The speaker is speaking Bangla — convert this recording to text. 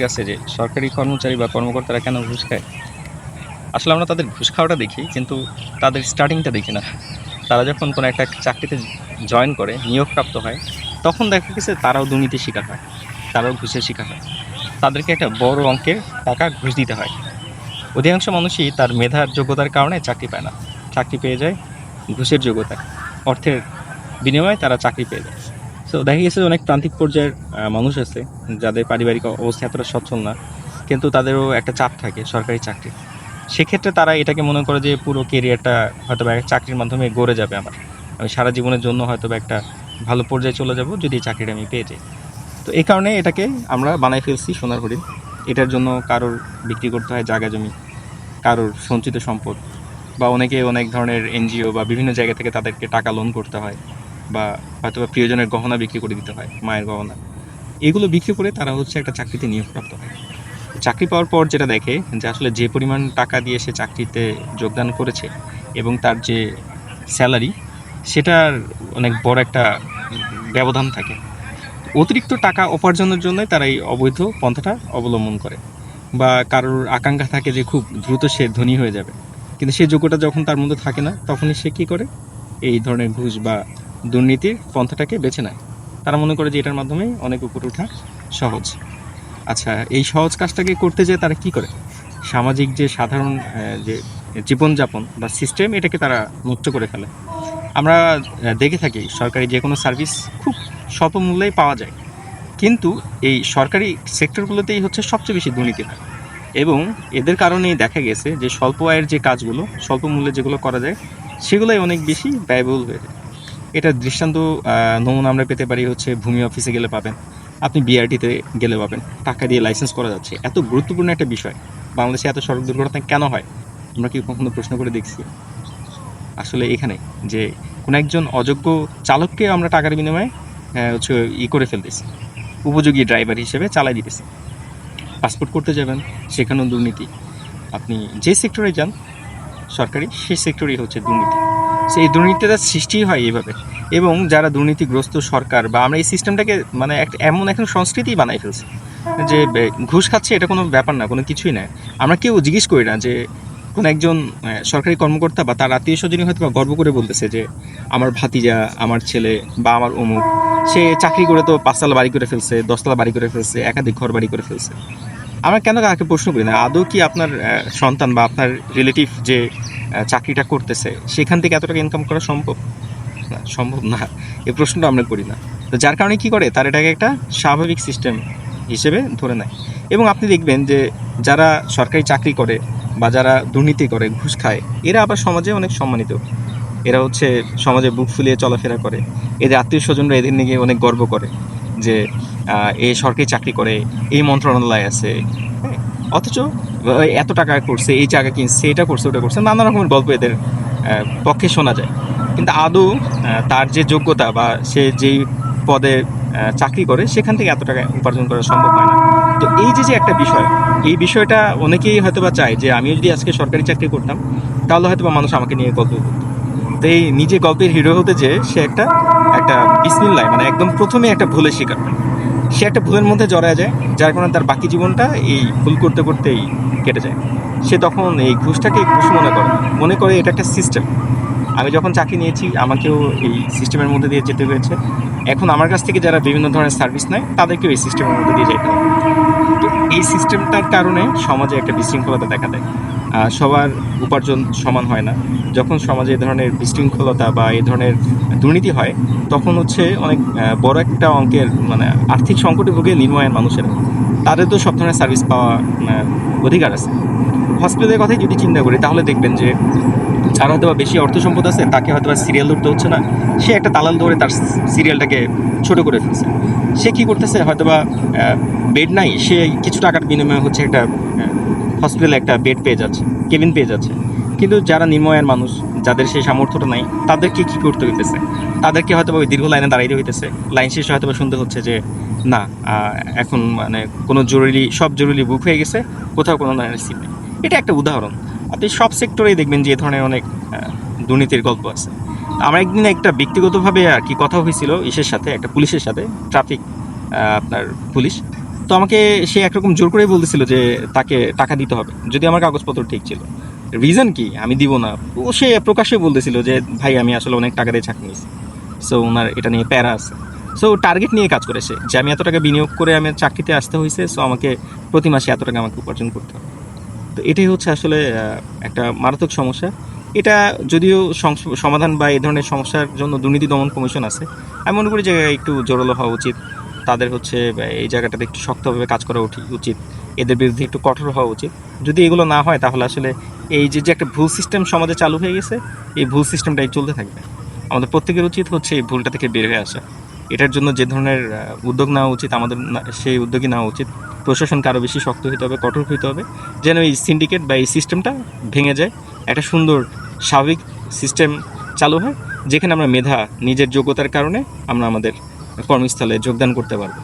আছে যে সরকারি কর্মচারী বা কর্মকর্তারা কেন ঘুষ খায়? আসলে আমরা তাদের ঘুষ খাওয়াটা দেখি, কিন্তু তাদের স্টার্টিংটা দেখি না। তারা যখন কোনো একটা চাকরিতে জয়েন করে, নিয়োগপ্রাপ্ত হয়, তখন দেখা গেছে তারাও দুর্নীতির শিকার হয়, তারাও ঘুষের শিকার হয়। তাদেরকে একটা বড় অঙ্কের টাকা ঘুষ দিতে হয়। অধিকাংশ মানুষই তার মেধার যোগ্যতার কারণে চাকরি পায় না। চাকরি পেয়ে যায় ঘুষের যোগ্যতায়। অর্থের বিনিময়ে তারা চাকরি পেয়ে যায়। তো দেখা গেছে অনেক প্রান্তিক পর্যায়ের মানুষ আছে, যাদের পারিবারিক অবস্থা এতটা সচ্ছল না, কিন্তু তাদেরও একটা চাপ থাকে, সরকারি চাকরি। সেক্ষেত্রে তারা এটাকে মনে করে যে পুরো কেরিয়ারটা হয়তো বা চাকরির মাধ্যমে গড়ে যাবে আমার। আমি সারা জীবনের জন্য হয়তো বা একটা ভালো পর্যায়ে চলে যাব, যদি এই চাকরিটা আমি পেয়ে যাই। তো এই কারণে এটাকে আমরা বানাই ফেলছি সোনার হরিণ এটার জন্য কারোর বিক্রি করতে হয় জায়গা জমি, কারোর সঞ্চিত সম্পদ, বা অনেকে অনেক ধরনের এনজিও বা বিভিন্ন জায়গা থেকে তাদেরকে টাকা লোন করতে হয়। বা হয়তো বা প্রিয়জনের গহনা বিক্রি করে দিতে হয়, মায়ের গহনা। এগুলো বিক্রি করে তারা হচ্ছে একটা চাকরিতে নিয়োগপ্রাপ্ত হয়। চাকরি পাওয়ার পর যেটা দেখে যে আসলে যে পরিমাণ টাকা দিয়ে সে চাকরিতে যোগদান করেছে এবং তার যে স্যালারি, সেটার অনেক বড় একটা ব্যবধান থাকে। অতিরিক্ত টাকা উপার্জনের জন্যই তারা এই অবৈধ পন্থাটা অবলম্বন করে বা কারোর আকাঙ্ক্ষা থাকে যে খুব দ্রুত সে ধনী হয়ে যাবে। কিন্তু সেই যোগ্যতা যখন তার মধ্যে থাকে না, তখনই সে কী করে? এই ধরনের ঘুষ বা দুর্নীতির পন্থাটাকে বেছে নেয়। তারা মনে করে যে এটার মাধ্যমে অনেক উপরে ওঠা সহজ। আচ্ছা এই সহজ কাজটাকে করতে যেয়ে তারা কি করে? সামাজিক যে সাধারণ যে জীবনযাপন বা সিস্টেম এটাকে তারা মুক্ত করে ফেলে। আমরা দেখে থাকি সরকারি যে কোনো সার্ভিস খুব স্বল্প মূল্যেই পাওয়া যায়। কিন্তু এই সরকারি সেক্টরগুলোতেই হচ্ছে সবচেয়ে বেশি দুর্নীতি হয়। এবং এদের কারণেই দেখা গেছে যে স্বল্প আয়ের যে কাজগুলো, স্বল্প মূল্যে যেগুলো করা যায়, সেগুলোই অনেক বেশি ব্যয়বহুল হয়ে যায়। এটার দৃষ্টান্ত নমুনা আমরা পেতে পারি হচ্ছে ভূমি অফিসে গেলে পাবেন। আপনি বিআরটিতে গেলে পাবেন। টাকা দিয়ে লাইসেন্স করা যাচ্ছে। এত গুরুত্বপূর্ণ একটা বিষয়। বাংলাদেশে এত সড়ক দুর্ঘটনা কেন হয়? আমরা কি কখনো প্রশ্ন করে দেখছি? আসলে এখানে যে কোনো একজন অযোগ্য চালককে আমরা টাকার বিনিময়ে হচ্ছে ই করে ফেলতেছি। উপযোগী ড্রাইভার হিসেবে চালাই দিতেছি। পাসপোর্ট করতে যাবেন, সেখানেও দুর্নীতি। আপনি যে সেক্টরে যান, সরকারি, সেই সেক্টরেই হচ্ছে দুর্নীতি। সেই দুর্নীতিটা সৃষ্টি হয় এইভাবে। এবং যারা দুর্নীতিগ্রস্ত সরকার বা আমরা এই সিস্টেমটাকে মানে একটা এমন এখন সংস্কৃতি বানাই ফেলছি যে ঘুষ খাচ্ছে এটা কোনো ব্যাপার না, কোনো কিছুই না। আমরা কেউ জিজ্ঞেস করি না যে কোনো একজন সরকারি কর্মকর্তা বা তার আত্মীয় স্বজনই হয়তো গর্ব করে বলতেছে যে আমার ভাতিজা, আমার ছেলে বা আমার অমুক, সে চাকরি করে তো পাঁচতলা বাড়ি করে ফেলছে, দশতলা বাড়ি করে ফেলছে, একাধিক ঘর বাড়ি করে ফেলছে। আমরা কেন কাকে প্রশ্ন করি না? আদৌ কি আপনার সন্তান বা আপনার রিলেটিভ যে চাকরিটা করতেছে সেখান থেকে এত টাকা ইনকাম করা সম্ভব? না সম্ভব না। এই প্রশ্নটা আমরা করি না। তো যার কারণে কি করে? তার এটাকে একটা স্বাভাবিক সিস্টেম হিসেবে ধরে নেয়। এবং আপনি দেখবেন যে যারা সরকারি চাকরি করে বা যারা দুর্নীতি করে ঘুষ খায় এরা আবার সমাজে অনেক সম্মানিত। এরা হচ্ছে সমাজে বুক ফুলিয়ে চলাফেরা করে। এদের আত্মীয় স্বজনরা এদের নিয়ে অনেক গর্ব করে যে এ সরকারি চাকরি করে এই মন্ত্রণালয় আছে। হ্যাঁ, অথচ এত টাকা করছে, এই জায়গা কিনছে, এটা করছে, ওটা করছে, নানা রকমের গল্প এদের পক্ষে শোনা যায়। কিন্তু আদৌ তার যে যোগ্যতা বা সে যেই পদে চাকরি করে, সেখান থেকে এত টাকা উপার্জন করা সম্ভব হয় না। তো এই যে যে একটা বিষয়, এই বিষয়টা অনেকেই হয়তো বা চায় যে, আমিও যদি আজকে সরকারি চাকরি করতাম, তাহলে হয়তো বা মানুষ আমাকে নিয়ে গল্প করতো। তো এই নিজে গল্পের হিরো হতে যে, সে একটা একটা বিসমিল্লায় মানে একদম প্রথমে একটা ভুলের শিকার। সে একটা ভুলের মধ্যে জড়ায় যায়, যার কারণে তার বাকি জীবনটা এই ভুল করতে করতেই কেটে যায়। সে তখন এই ঘুষটাকে ঘুষ মনে করে মনে করে এটা একটা সিস্টেম আমি যখন চাকরি নিয়েছি, আমাকেও এই সিস্টেমের মধ্যে দিয়ে যেতে হয়েছে। এখন আমার কাছ থেকে যারা বিভিন্ন ধরনের সার্ভিস নেয়, তাদেরকেও এই সিস্টেমের মধ্যে দিয়ে যেতে হবে এই সিস্টেমটার কারণে সমাজে একটা বিশৃঙ্খলতা দেখা দেয়। সবার উপার্জন সমান হয় না। যখন সমাজে এই ধরনের বিশৃঙ্খলতা বা এই ধরনের দুর্নীতি হয়, তখন হচ্ছে অনেক বড় একটা অঙ্কের মানে আর্থিক সংকটে ভুগে নির্ময়ের মানুষেরা। তাদের তো সব ধরনের সার্ভিস পাওয়া অধিকার আছে। হসপিটালের কথাই যদি চিন্তা করি, তাহলে দেখবেন যে যার হয়তো বা বেশি অর্থ সম্পদ আছে, তাকে হয়তো বা সিরিয়াল ধরতে হচ্ছে না। সে একটা তালাল ধরে তার সিরিয়ালটাকে ছোট করে ফেলছে। সে কী করতেছে? হয়তো বা বেড নাই, সে কিছু টাকার বিনিময়ে হচ্ছে একটা হসপিটালে একটা বেড পেয়ে যাচ্ছে কেবিন পেয়ে যাচ্ছে। কিন্তু যারা নির্ময়ের মানুষ, যাদের সেই সামর্থ্যটা নাই, তাদেরকে কী করতে হইতেছে? তাদেরকে হয়তো দীর্ঘ লাইনে দাঁড়াইতে হইতেছে। লাইন শেষে হয়তো শুনতে হচ্ছে যে, না এখন মানে কোনো জরুরি, সব জরুরি বুক হয়ে গেছে, কোথাও কোনো লাইনের সিট নেই। এটা একটা উদাহরণ। আপনি সব সেক্টরেই দেখবেন যে, এ ধরনের অনেক দুর্নীতির গল্প আছে। আমার একদিন একটা ব্যক্তিগতভাবে আর কি কথা হয়েছিল, ইসের সাথে, একটা পুলিশের সাথে ট্রাফিক আপনার পুলিশ। তো আমাকে সে একরকম জোর করেই বলতেছিল যে তাকে টাকা দিতে হবে। যদি আমার কাগজপত্র ঠিক ছিল। রিজন কি? আমি দিব না। ও সে প্রকাশ্যে বলতেছিল যে, ভাই, আমি আসলে অনেক টাকা দিয়ে চাকরি নিয়েছি। সো ওনার এটা নিয়ে প্যারা আছে। সো টার্গেট নিয়ে কাজ করেছে যে, আমি এত টাকা বিনিয়োগ করে আমি চাকরিতে আসতে হয়েছে সো আমাকে প্রতি মাসে এত টাকা আমাকে উপার্জন করতে হবে। তো এটাই হচ্ছে আসলে একটা মারাত্মক সমস্যা। এটা যদিও সমাধান বা এই ধরনের সমস্যার জন্য দুর্নীতি দমন কমিশন আছে, আমি মনে করি যে একটু জোরালো হওয়া উচিত। তাদের হচ্ছে, এই জায়গাটাতে একটু শক্তভাবে কাজ করা উচিত। এদের বিরুদ্ধে একটু কঠোর হওয়া উচিত। যদি এগুলো না হয়, তাহলে আসলে এই যে যে একটা ভুল সিস্টেম সমাজে চালু হয়ে গেছে, এই ভুল সিস্টেমটাই চলতে থাকবে। আমাদের প্রত্যেকের উচিত হচ্ছে এই ভুলটা থেকে বের হয়ে আসা। এটার জন্য যে ধরনের উদ্যোগ নেওয়া উচিত, আমাদের সেই উদ্যোগই নেওয়া উচিত। প্রশাসনকে আরও বেশি শক্ত হতে হবে, কঠোর হতে হবে, যেন এই সিন্ডিকেট বা এই সিস্টেমটা ভেঙে যায়। একটা সুন্দর, স্বাভাবিক সিস্টেম চালু হয়, যেখানে আমরা মেধা, নিজের যোগ্যতার কারণে আমরা আমাদের কর্মস্থলে যোগদান করতে পারব।